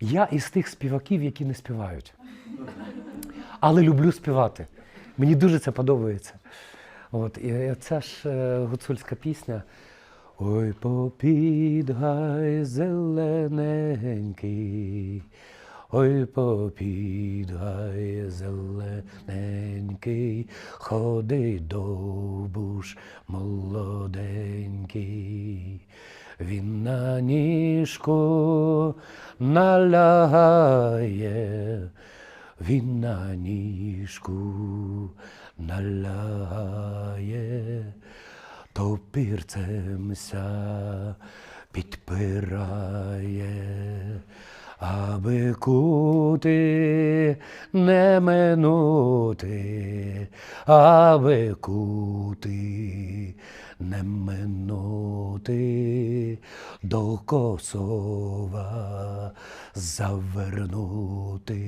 Я із тих співаків, які не співають. Але люблю співати. Мені дуже це подобається. От, і ця ж е, гуцульська пісня. Ой, попідгай зелененький, ой, попідгай зелененький, ходи довбуш молоденький. Він на ніжку налягає, він на ніжку налягає, то пірцемся підпирає, аби кути не минути, аби кути не минути, до Косова завернути.